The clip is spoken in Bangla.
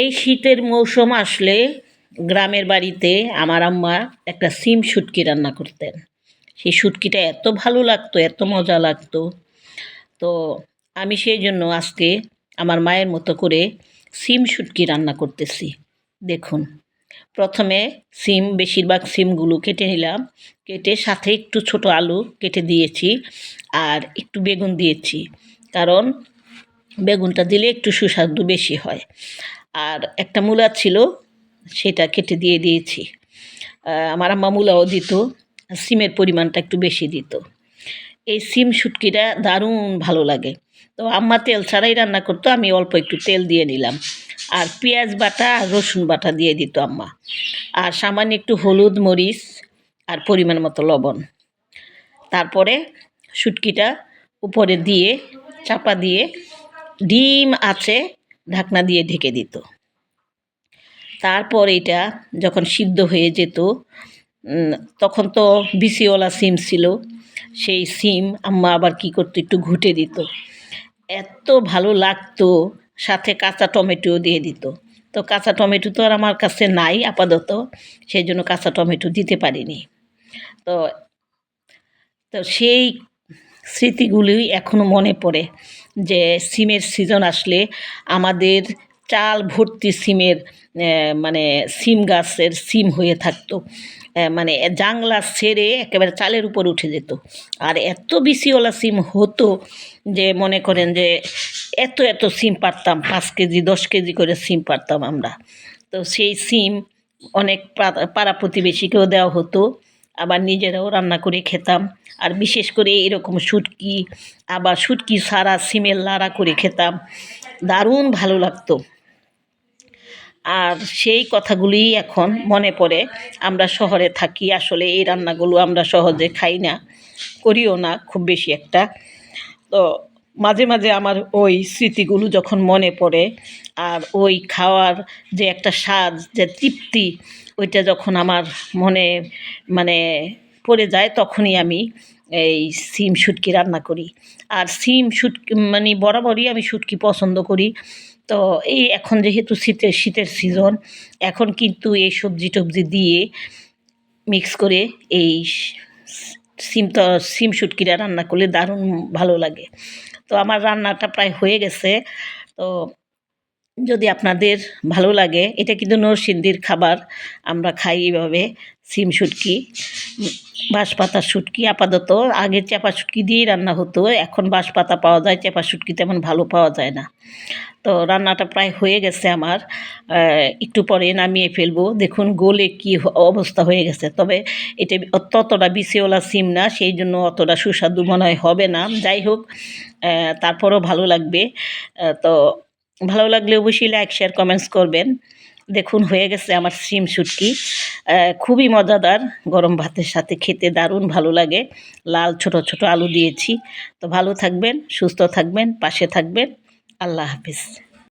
এই শীতের মৌসুম আসলে গ্রামের বাড়িতে আমার আম্মা একটা সিম শুটকি রান্না করতেন। সেই শুটকিটা এত ভালো লাগতো, এত মজা লাগতো। তো আমি সেই জন্য আজকে আমার মায়ের মতো করে সিম শুটকি রান্না করতেছি। দেখুন, প্রথমে সিম, বেশিরভাগ সিমগুলো কেটে নিলাম। কেটে সাথে একটু ছোট আলু কেটে দিয়েছি আর একটু বেগুন দিয়েছি। কারণ বেগুনটা দিলে একটু সুস্বাদু বেশি হয়। আর একটা মূলা ছিল, সেটা কেটে দিয়ে দিয়েছি। আমার আম্মা মূলাও দিত, সিমের পরিমাণটা একটু বেশি দিত। এই সিম শুটকিটা দারুণ ভালো লাগে। তো আম্মা তেল ছাড়াই রান্না করতো, আমি অল্প একটু তেল দিয়ে নিলাম। আর পেঁয়াজ বাটা আর রসুন বাটা দিয়ে দিত আম্মা। আর সামান্য একটু হলুদ মরিচ আর পরিমাণ মতো লবণ। তারপরে শুটকিটা উপরে দিয়ে চাপা দিয়ে ডিম আছে, ঢাকনা দিয়ে ঢেকে দিত। তারপর এটা যখন সিদ্ধ হয়ে যেত তখন তো বিসিওয়ালা সিম ছিল। সেই সিম আম্মা আবার কি করতো, একটু ঘুটে দিত। এত ভালো লাগতো, সাথে কাঁচা টমেটো দিয়ে দিত। তো কাঁচা টমেটো তো আর আমার কাছে নাই আপাতত সেই জন্য কাঁচা টমেটো দিতে পারিনি। তো তো সেই স্মৃতিগুলি এখনও মনে পড়ে যে সিমের সিজন আসলে আমাদের চাল ভর্তি সিমের মানে সিম গাছের সিম হয়ে থাকতো। মানে জাংলা সেরে একেবারে চালের উপর উঠে যেত। আর এত বেশিওয়ালা সিম হতো যে মনে করেন যে এত এত সিম পারতাম, পাঁচ কেজি, দশ কেজি করে সিম পারতাম আমরা। তো সেই সিম অনেক পাড়া প্রতিবেশীকেও দেওয়া হতো। আবার নিজেরাও রান্না করে খেতাম। আর বিশেষ করে এরকম শুটকি, আবার শুটকি সারা সিমের লাড়া করে খেতাম। দারুণ ভালো লাগতো। আর সেই কথাগুলি এখন মনে পড়ে। আমরা শহরে থাকি, আসলে এই রান্নাগুলো আমরা সহজে খাই না, করিও না খুব বেশি একটা। তো মাঝে মাঝে আমার ওই স্মৃতিগুলো যখন মনে পড়ে আর ওই খাওয়ার যে একটা স্বাদ, যে তৃপ্তি, ওইটা যখন আমার মনে মানে পড়ে যায়, তখনই আমি এই সিম শুটকি রান্না করি। আর সিম শুটকি মানে বরাবরই আমি শুটকি পছন্দ করি। তো এই এখন যেহেতু শীতের শীতের সিজন এখন কিন্তু এই সবজি টবজি দিয়ে মিক্স করে এই সিম তো, সিম শুটকিটা রান্না করলে দারুণ ভালো লাগে। তো আমার রান্নাটা প্রায় হয়ে গেছে। তো যদি আপনাদের ভালো লাগে, এটা কিন্তু নরসিংদীর খাবার, আমরা খাই এইভাবে সিম শুটকি, বাঁশপাতা শুটকি আপাতত, আগে চাপা শুটকি দিয়েই রান্না হতো, এখন বাঁশপাতা পাওয়া যায়, চাপা শুটকি তেমন ভালো পাওয়া যায় না। তো রান্নাটা প্রায় হয়ে গেছে আমার একটু পরে নামিয়ে ফেলব, দেখুন গোলে কি অবস্থা হয়ে গেছে, তবে এটা ততটা বিসিওলা সিম না, সেই জন্য অতটা সুস্বাদু মনে হয় হবে না, যাই হোক তারপরও ভালো লাগবে তো ভালো লাগলে অবশ্যই লাইক শেয়ার কমেন্টস করবেন। দেখুন, হয়ে গেছে আমার সিম শুটকি। খুবই মজাদার। গরম ভাতের সাথে খেতে দারুণ ভালো লাগে। লাল, ছোট ছোট আলু দিয়েছি। তো ভালো থাকবেন, সুস্থ থাকবেন, পাশে থাকবেন। আল্লাহ হাফিজ।